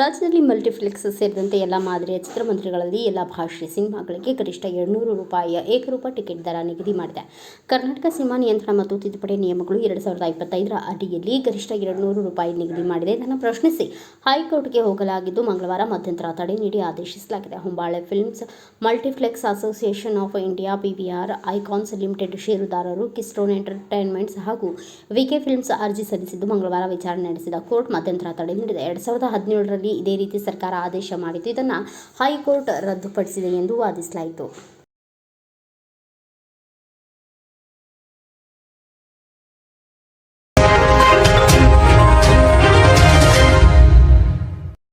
ರಾಜ್ಯದಲ್ಲಿ ಮಲ್ಟಿಪ್ಲೆಕ್ಸ್ ಸೇರಿದಂತೆ ಎಲ್ಲ ಮಾದರಿಯ ಚಿತ್ರಮಂದಿರಗಳಲ್ಲಿ ಎಲ್ಲ ಭಾಷೆ ಸಿನಿಮಾಗಳಿಗೆ ಗರಿಷ್ಠ ಎರಡುನೂರು ರೂಪಾಯಿಯ ಏಕರೂಪ ಟಿಕೆಟ್ ದರ ನಿಗದಿ ಮಾಡಿದೆ. ಕರ್ನಾಟಕ ಸಿನಿಮಾ ನಿಯಂತ್ರಣ ಮತ್ತು ತಿದ್ದುಪಡಿ ನಿಯಮಗಳು ಎರಡು ಸಾವಿರದ ಇಪ್ಪತ್ತೈದರ ಅಡಿಯಲ್ಲಿ ಗರಿಷ್ಠ ಎರಡುನೂರು ರೂಪಾಯಿ ನಿಗದಿ ಮಾಡಿದೆ. ಇದನ್ನು ಪ್ರಶ್ನಿಸಿ, ಹೈಕೋರ್ಟ್ಗೆ ಹೋಗಲಾಗಿದ್ದು ಮಂಗಳವಾರ ಮಧ್ಯಂತರ ತಡೆ ನೀಡಿ ಆದೇಶಿಸಲಾಗಿದೆ. Hombale films multiplex association of India PVR icons limited ಷೇರುದಾರರು ಕಿಸ್ಟೋನ್ ಎಂಟರ್ಟೈನ್ಮೆಂಟ್ಸ್ ಹಾಗೂ ವಿಕೆ ಫಿಲ್ಮ್ಸ್ ಅರ್ಜಿ ಸಲ್ಲಿಸಿದ್ದು ಮಂಗಳವಾರ ವಿಚಾರಣೆ ನಡೆಸಿದ ಕೋರ್ಟ್ ಮಧ್ಯಂತರ ತಡೆ ನೀಡಿದೆ. ಎರಡ್ ಸಾವಿರದ ಹದಿನೇಳರಲ್ಲಿ ಇದೇ ರೀತಿ ಸರ್ಕಾರ ಆದೇಶ ಮಾಡಿತ್ತು. ಇದನ್ನು ಹೈಕೋರ್ಟ್ ರದ್ದುಪಡಿಸಿದೆ ಎಂದು ವಾದಿಸಲಾಯಿತು.